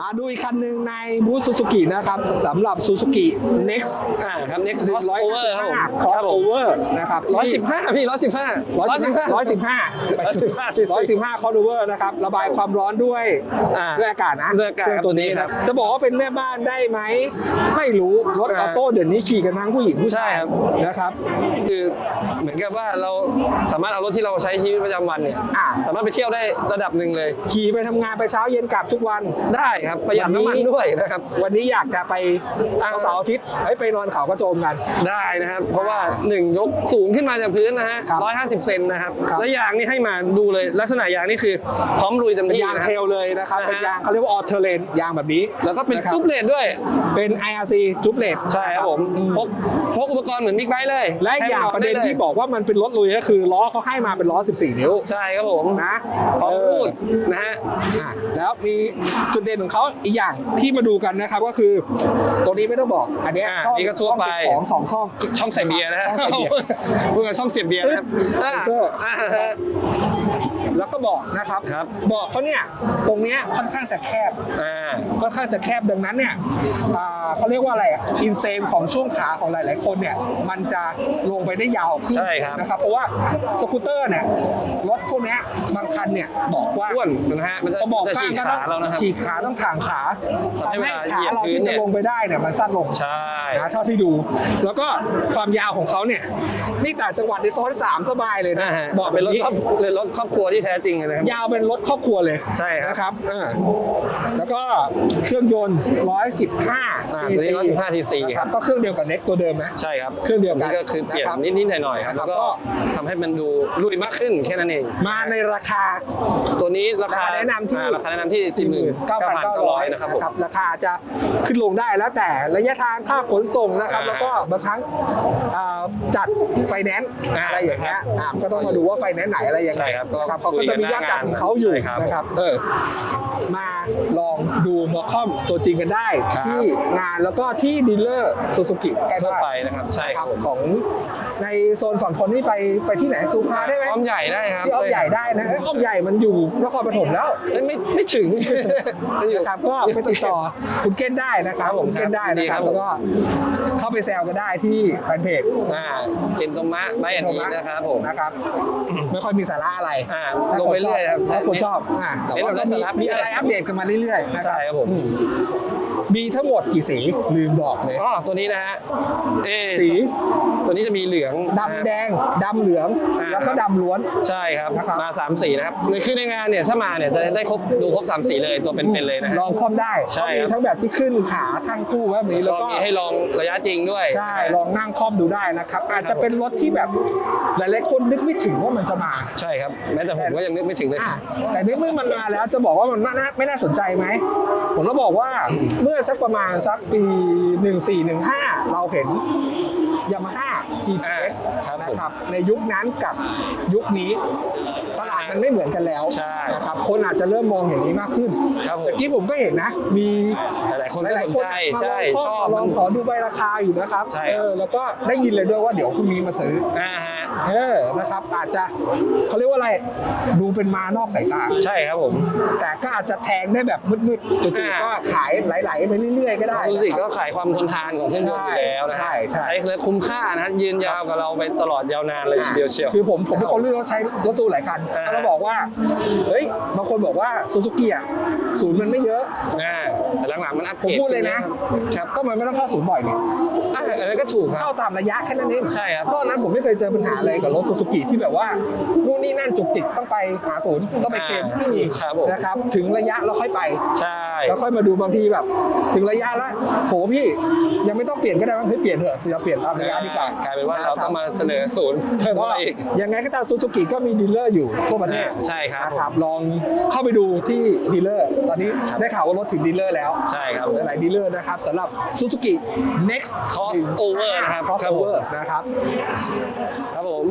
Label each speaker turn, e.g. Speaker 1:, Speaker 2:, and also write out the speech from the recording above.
Speaker 1: มาดูอีกคันหนึ่งในบูธซูซูกินะครับสำหรับซูซูกิ next
Speaker 2: อ่าครับ next crossover ครับผม
Speaker 1: crossover นะครับ
Speaker 2: ร้อยสิบห้าพี่ร้อยสิบห้า
Speaker 1: ร้อยสิบห้าร้อยสิบห้า
Speaker 2: 115
Speaker 1: ร้อยสิบห้าคอร์ดูเวอร์นะครับระบายความร้อนด้วย
Speaker 2: อ่า
Speaker 1: ด้วยอากาศนะ
Speaker 2: ด้วยอากาศ
Speaker 1: เครื่องตัวนี้
Speaker 2: ครั
Speaker 1: นะ
Speaker 2: บ
Speaker 1: จะบอกว่าเป็นแม่บ้านได้ไหมไม่รู้รถอ
Speaker 2: อ่า
Speaker 1: อโต้เดี๋ยวนี้ขี่กันทั้งผู้หญิงผู้ชาย
Speaker 2: ใช่ครับ
Speaker 1: นะครับ
Speaker 2: คือเหมือนกับว่าเราสามารถเอารถที่เราใช้ชีวิตประจำวันเนี่ย
Speaker 1: อ่า
Speaker 2: สามารถไปเที่ยวได้ระดับหนึ่งเลย
Speaker 1: ขี่ไปทำงานไปเช้าเย็นกลับทุกวัน
Speaker 2: ได้ครับประหยัดน้ำมันด้วยนะครับ
Speaker 1: วันนี้อยากจะไป
Speaker 2: อ่า
Speaker 1: เสาร์อาทิตย์เฮ้ยไปนอนเขากระโจมกัน
Speaker 2: ได้นะครับ เพราะว่าหนึ่งยกสูงขึ้นมาจากพื้นนะฮะ
Speaker 1: ครับ
Speaker 2: ร้อยห้าสิบเซนนะครับ
Speaker 1: ครับ
Speaker 2: และยางนี่ให้มาดูเลย ลักษณะยางนี่คือพร้อมลุยเต็ม
Speaker 1: เป็น
Speaker 2: ที่
Speaker 1: ยาง
Speaker 2: นะ
Speaker 1: เทรลเลยนะครับ
Speaker 2: นะฮะ
Speaker 1: เป็นยางเขาเรียกว่าออเทเลนยางแบบนี้
Speaker 2: แล้วก็เป็น
Speaker 1: นะครับ
Speaker 2: ทุกเลนด้วย
Speaker 1: เป็น IRC จุ๊บเลด
Speaker 2: ใช่ครับผมพกพกอุปกรณ์เหมือนบิ๊กไบค์เลย
Speaker 1: และอีกอย่าง
Speaker 2: ใช้
Speaker 1: ประเด็น
Speaker 2: ไลย
Speaker 1: ที่บอกว่ามันเป็นรถลุยก็คือล้อเขาให้มาเป็นล้อ 14 นิ้ว
Speaker 2: ใช่ครับผม
Speaker 1: นะ
Speaker 2: พร้อม
Speaker 1: เอ
Speaker 2: พู
Speaker 1: อ
Speaker 2: ดนะฮะ
Speaker 1: อะแล้วมีจุดเด่นของเขาอีกอย่างที่มาดูกันนะครับก็คือตัวนี้ไม่ต้องบอก อันเนี้ย
Speaker 2: อ่า
Speaker 1: ช่อง
Speaker 2: นี่ก็ทั่วไป
Speaker 1: ช่องเก็บของสองช่อง
Speaker 2: ช่องใส่เบียร์นะฮะ
Speaker 1: ช่องใส่เบียร์
Speaker 2: พูดกันช่องเสียบเบียร์นะครับ
Speaker 1: เซ็นเซอร์
Speaker 2: อ่า
Speaker 1: แล้วก็บอกนะครับ
Speaker 2: ครับ
Speaker 1: บอกเขาเนี่ยตรงเนี้ยค่อนข้างจะแคบ
Speaker 2: อ่า
Speaker 1: ค่อนข้างจะแคบดังนั้นเนี่ยอ่าเขาเรียกว่าอะไรอินเซมของช่วงขาของหลาย ๆ คนเนี่ยมันจะลงไปได้ยาวขึ้น
Speaker 2: ใช่ครับ
Speaker 1: นะครับเพราะว่าสกูตเตอร์เนี่ยรถพวกเนี้ยบาง คันเนี่ยบอกว่า
Speaker 2: อ้วนนะฮะมันจะ
Speaker 1: ก็บอก
Speaker 2: จะ
Speaker 1: ก้า
Speaker 2: ฉี
Speaker 1: ง
Speaker 2: ก
Speaker 1: ก็
Speaker 2: ขา
Speaker 1: ต้อง
Speaker 2: เรานะครับ
Speaker 1: ฉีกขาต้องถ่างขา
Speaker 2: ให้
Speaker 1: ทำ
Speaker 2: เว
Speaker 1: ให้
Speaker 2: ลา
Speaker 1: ขา
Speaker 2: เหยียบ
Speaker 1: เรา
Speaker 2: พื้
Speaker 1: ที่
Speaker 2: นเนี่
Speaker 1: จะ
Speaker 2: ย
Speaker 1: ลงไปได้เนี่ยมันสั้นลง
Speaker 2: ใช่
Speaker 1: นะเท่าที่ดู แล้วก็ความยาวของเขาเนี่ย นี่แต่างจังหวัดในซ้อนสามสบายเลยนะ
Speaker 2: อ่าฮะ
Speaker 1: บอก
Speaker 2: เป็นรถ
Speaker 1: นี้
Speaker 2: ครอบเป็นรถครอบครัวที่แท้จริงเลยนะครับ
Speaker 1: ยาวเป็นรถครอบครัวเลย
Speaker 2: ใช่ครับ
Speaker 1: นะครับอ่าแล้วก็เครื่องยนต์ 115
Speaker 2: อ่า
Speaker 1: ซี
Speaker 2: ตัว
Speaker 1: ซี
Speaker 2: นี้115 cc
Speaker 1: นะครับ ก็เครื่องเดียวกับเน็กตัวเดิมนะ
Speaker 2: ใช่ครับ
Speaker 1: เครื่องเดียวกัน
Speaker 2: ก็คือเปลี่ยน
Speaker 1: นะครับ
Speaker 2: นิดๆหน่อยๆครับ
Speaker 1: นะครับ
Speaker 2: แล้วก็
Speaker 1: ก็
Speaker 2: ทำให้มันดูลุยมากขึ้นแค่นั้นเอง
Speaker 1: มาในราคา
Speaker 2: ตัวนี้ราคา
Speaker 1: ราคาแนะนำที่
Speaker 2: อ่าราคาแนะนำที่49,900นะครับผม
Speaker 1: ราคาจะขึ้นลงได้แล้วแต่ระยะทางค่าขนส่งนะครับ
Speaker 2: อ่า
Speaker 1: แล้วก็บางครั้งอ่าจัดไฟแนนซ์
Speaker 2: อ่า
Speaker 1: อะไรอย่างเงี้ยอ่าก็ต้องมาดูว่าไฟแนนซ์ไหนอะไรยังไง
Speaker 2: ใช่ครับก็
Speaker 1: นะครับเขาก็จะมียอดจัดของเขาอยู่
Speaker 2: ใช่ครับ
Speaker 1: นะครับเออ มาลองดูมอคอมตัวจริงกันได้
Speaker 2: ครับ
Speaker 1: ที่งานแล้วก็ที่ดีลเลอร์ซูซูกิใกล้
Speaker 2: ทั่ว
Speaker 1: บ้าน
Speaker 2: ไปนะครับ ใช่ครับผม
Speaker 1: ของในโซนฝั่งคนนี่ไปไปที่ไหนซูพาได้ไหม
Speaker 2: อ้อมใหญ่ได้ครับ
Speaker 1: ที่อ้อมใหญ่ได้นะเอ้ยอ้อมใหญ่มันอยู่นครปฐมแล้ว
Speaker 2: เอ้ยไม่ไม่ถึง
Speaker 1: นะครับก็ไปติดต่อคุณเก้นได้นะครับ
Speaker 2: ครับผม
Speaker 1: คุณเก้นได้
Speaker 2: ดี
Speaker 1: นะค
Speaker 2: ครั
Speaker 1: รับบแล้วก็เข้าไปแซวก็ได้ที่แฟนเพจ
Speaker 2: อ่าเกนโตมะไบแอนอีนะครับผม
Speaker 1: นะครับ ไม่ค่อยมีสาระอะไร
Speaker 2: อ่าลงไปเรื่อยครับ
Speaker 1: ถ้าคนชอบอ่าแต่ว่าก็
Speaker 2: เน้นแบบ
Speaker 1: มี
Speaker 2: สาระ
Speaker 1: มีอะไรอัปเดตกันมาเรื่อยๆนะครั
Speaker 2: ใช่ครับผม
Speaker 1: อื มีทั้งหมดกี่สีลืมบอกเลย
Speaker 2: อ๋อตัวนี้นะฮะเอ
Speaker 1: สี
Speaker 2: ตัวนี้จะมีเหลือง
Speaker 1: ดำแดงดำเหลือง
Speaker 2: อ่า
Speaker 1: แล้วก็ดำล้วน
Speaker 2: ใช่ครับ
Speaker 1: นะครับ
Speaker 2: มา3ามสีนะครับในคือในงานเนี่ยถ้ามาเนี่ยจะได้ครบดูครบ3ามสีเลยตัวเป็นๆเลยนะฮะ
Speaker 1: ลองคอมได้
Speaker 2: ใช่
Speaker 1: ก็มี
Speaker 2: ครับ
Speaker 1: ทั้งแบบที่ขึ้นขาทั้งคู่แบบนี้แล้ว
Speaker 2: ก็
Speaker 1: ก็
Speaker 2: มีให้ลองระยะจริงด้วย
Speaker 1: ใช่ลองนั่งคอมดูได้นะครับ อาจจะเป็นรถที่แบบหลายๆคนนึกไม่ถึงว่ามันจะมา
Speaker 2: ใช่ครับ แม้แต่ผมก็ยังนึกไม่ถึงเลย
Speaker 1: อะแต่นี่เมื่อมันมาแล้วจะบอกว่ามันไม่น่าไม่น่าสนใจไหมผมก็บอกว่าเมื่อสักประมาณสักปี 1415 เราเห็นยามาฮ่าที
Speaker 2: อ่า
Speaker 1: เอ็ก
Speaker 2: ครับผม
Speaker 1: นะครับในยุคนั้นกับยุคนี้ตลาดมันไม่เหมือนกันแล้ว
Speaker 2: ใช่
Speaker 1: นะครับคนอาจจะเริ่มมองอย่างนี้มากขึ้น
Speaker 2: ครับผม
Speaker 1: เมื่อกี้ผมก็เห็นนะ มี
Speaker 2: หลายๆคนก็
Speaker 1: หลาย
Speaker 2: สน
Speaker 1: ๆคน
Speaker 2: ใจ
Speaker 1: มา
Speaker 2: ใช่
Speaker 1: ลอง
Speaker 2: ชอบ
Speaker 1: ลองขอดูใบราคาอยู่นะครับ
Speaker 2: ใช่
Speaker 1: เออแล้วก็ได้ยินเลยด้วยว่าเดี๋ยวพรุ่งนี้มาซื้อ
Speaker 2: อ่าฮะ
Speaker 1: เออนะครับ อาจจะเขาเรียกว่าอะไรดูเป็นมานอกสายตา
Speaker 2: ใช่ครับผม
Speaker 1: แต่ก็อาจจะแทงได้แบบมืดๆจู่
Speaker 2: อ่า
Speaker 1: ๆก็ขายไหลๆไปเรื่อยๆ ก็ได้
Speaker 2: ซูซิก็
Speaker 1: นะครับ
Speaker 2: ขายความทนทานของเครื่องยนต์อยู่แล้วนะฮะ
Speaker 1: ใช่ใช่
Speaker 2: ใช้เลยคุ้มค่านะฮะยืนยาวกับเราไปตลอดยาวนานเลยทีเดียวเชียว
Speaker 1: คือผมผมเป็นคนที่รถใช้รถซูหลายคัน
Speaker 2: อ่า
Speaker 1: ก็ต้องบอกว่าเฮ้ยบางคนบอกว่าซูซูกิอะศูนย์มันไม่เยอะ
Speaker 2: อ่าแต่หลังๆมันอัป
Speaker 1: ผ
Speaker 2: เก
Speaker 1: ม
Speaker 2: รด
Speaker 1: พูดเลยนะ
Speaker 2: ครับ
Speaker 1: ก็มันไม่ต้องเข้าศูนย์บ่อยนี่
Speaker 2: อ่า อันนั้นก็ถูกค
Speaker 1: เข้า
Speaker 2: รับ
Speaker 1: ตามระยะแค่นั้นเอง
Speaker 2: ใช่ครับ
Speaker 1: นอกนั้นผมไม่เคยเจอปัญหาอะไรกับรถซูซูกิที่แบบว่านู่นนี่นั่นจุกจิกต้องไปหาศูนย์ต้องไปเคลม
Speaker 2: อ่า
Speaker 1: ไม่มี
Speaker 2: ครับผม
Speaker 1: นะครับ ถึงระยะเราค่อยไป
Speaker 2: ใช่
Speaker 1: แล้วค่อยมาดูบางทีแบบ ถึงระยะแล้วโหพี่ยังไม่ต้องเปลี่ยนก็ได้ว่าเฮ้ยเปลี่ยนเถอะเราเปลี่ยนตามระยะดีกว่าก
Speaker 2: ลายเป็นว่าเราต้องมาเสนอศูนย์เพิ่ม
Speaker 1: ก็
Speaker 2: มาอีก
Speaker 1: ยังไงก็ตามซูซูกิก็มีดีลเลอร์อยู่ทั่วประเทศ
Speaker 2: ใช่ครับ
Speaker 1: นะครับลองเข้าไปดูที่ดีลเลอร์ตอนนี้ได้ข่าวว่ารถถึงดีลเลอร์แล้ว
Speaker 2: ใช่ครับ
Speaker 1: หลายๆดีลเลอร์นะครับสำหรับซูซูกิ next
Speaker 2: Crossover นะครับ
Speaker 1: crossover นะครับ
Speaker 2: ครับผม